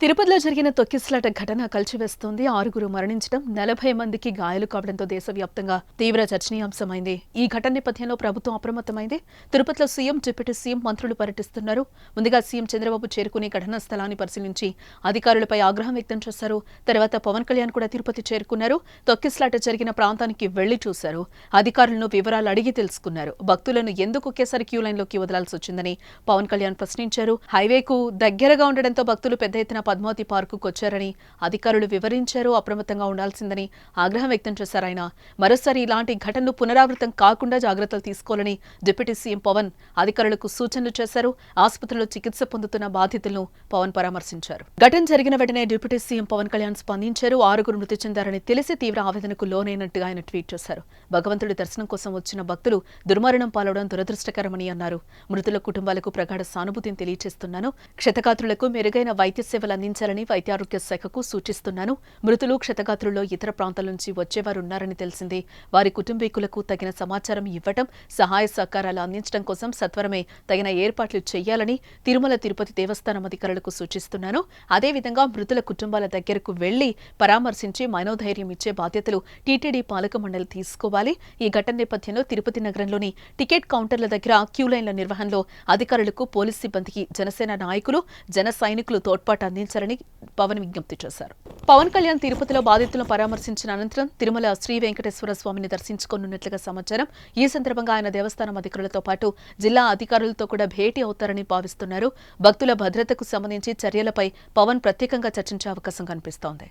తిరుపతిలో జరిగిన తొక్కిసలాట ఘటన కలిచివేస్తోంది. ఆరుగురు మరణించడం నలభై మందికి గాయాలు కావడంతో దేశవ్యాప్తంగా తీవ్ర చర్చనీయాంశమైంది. ఈ ఘటన నేపథ్యంలో ప్రభుత్వం అప్రమత్తమైంది. తిరుపతిలో సీఎం డిప్యూటీ సీఎం మంత్రులు పర్యటిస్తున్నారు. ముందుగా సీఎం చంద్రబాబు చేరుకుని ఘటనా స్థలాన్ని పరిశీలించి అధికారులపై ఆగ్రహం వ్యక్తం చేశారు. తర్వాత పవన్ కళ్యాణ్ కూడా తిరుపతి చేరుకున్నారు. తొక్కిసలాట జరిగిన ప్రాంతానికి వెళ్ళి చూశారు. అధికారులను వివరాలు అడిగి తెలుసుకున్నారు. భక్తులను ఎందుకు ఒకేసారి క్యూ లైన్లోకి వదలాల్సి వచ్చిందని పవన్ కళ్యాణ్ ప్రశ్నించారు. హైవేకు దగ్గరగా ఉండడంతో భక్తులు పెద్ద ఎత్తున పద్మావతి పార్కుకు వచ్చారని అధికారులు వివరించారు. అప్రమత్తంగా ఉండాల్సిందని ఆగ్రహం వ్యక్తం చేశారు ఆయన. మరోసారి ఇలాంటి ఘటనలు పునరావృతం కాకుండా జాగ్రత్తలు తీసుకోవాలని డిప్యూటీ సీఎం పవన్ అధికారులకు సూచనలు చేశారు. ఆసుపత్రిలో చికిత్స పొందుతున్న బాధితులను పవన్ పరామర్శించారు. ఘటన జరిగిన వెంటనే డిప్యూటీ సీఎం పవన్ కళ్యాణ్ స్పందించారు. ఆరుగురు మృతి చెందారని తెలిసి తీవ్ర ఆవేదనకు లోనైనట్టుగా ఆయన ట్వీట్ చేశారు. భగవంతుడి దర్శనం కోసం వచ్చిన భక్తులు దుర్మరణం పాలవడం దురదృష్టకరమని అన్నారు. మృతుల కుటుంబాలకు ప్రగాఢ సానుభూతిని తెలియజేస్తున్నాను క్షతగాత్రులకు మెరుగైన వైద్య సేవలు అందించాలని వైద్యారోగ్య శాఖకు సూచిస్తున్నాను. మృతులు క్షతగాత్రుల్లో ఇతర ప్రాంతాల నుంచి వచ్చేవారున్నారని తెలిసింది. వారి కుటుంబీకులకు తగిన సమాచారం ఇవ్వటం సహాయ సహకారాలు అందించడం కోసం సత్వరమే తగిన ఏర్పాట్లు చేయాలని తిరుమల తిరుపతి దేవస్థానం అధికారులకు సూచిస్తున్నాను. అదేవిధంగా మృతుల కుటుంబాల దగ్గరకు వెళ్ళి పరామర్శించి మనోధైర్యం ఇచ్చే బాధ్యతలు టీటీడీ పాలక మండలి తీసుకోవాలి. ఈ ఘటన నేపథ్యంలో తిరుపతి నగరంలోని టికెట్ కౌంటర్ల దగ్గర క్యూ లైన్ల నిర్వహణలో అధికారులకు పోలీస్ సిబ్బందికి జనసేన నాయకులు జన సైనికులు తోడ్పాటు అందించారు అందించాలని పవన్ విజ్ఞప్తి చేశారు. పవన్ కళ్యాణ్ తిరుపతిలో బాధితులను పరామర్శించిన అనంతరం తిరుమల శ్రీ వెంకటేశ్వర స్వామిని దర్శించుకోనున్నట్లుగా సమాచారం. ఈ సందర్భంగా ఆయన దేవస్థానం అధికారులతో పాటు జిల్లా అధికారులతో కూడా భేటీ అవుతారని భావిస్తున్నారు. భక్తుల భద్రతకు సంబంధించి చర్యలపై పవన్ ప్రత్యేకంగా చర్చించే అవకాశం కనిపిస్తోంది.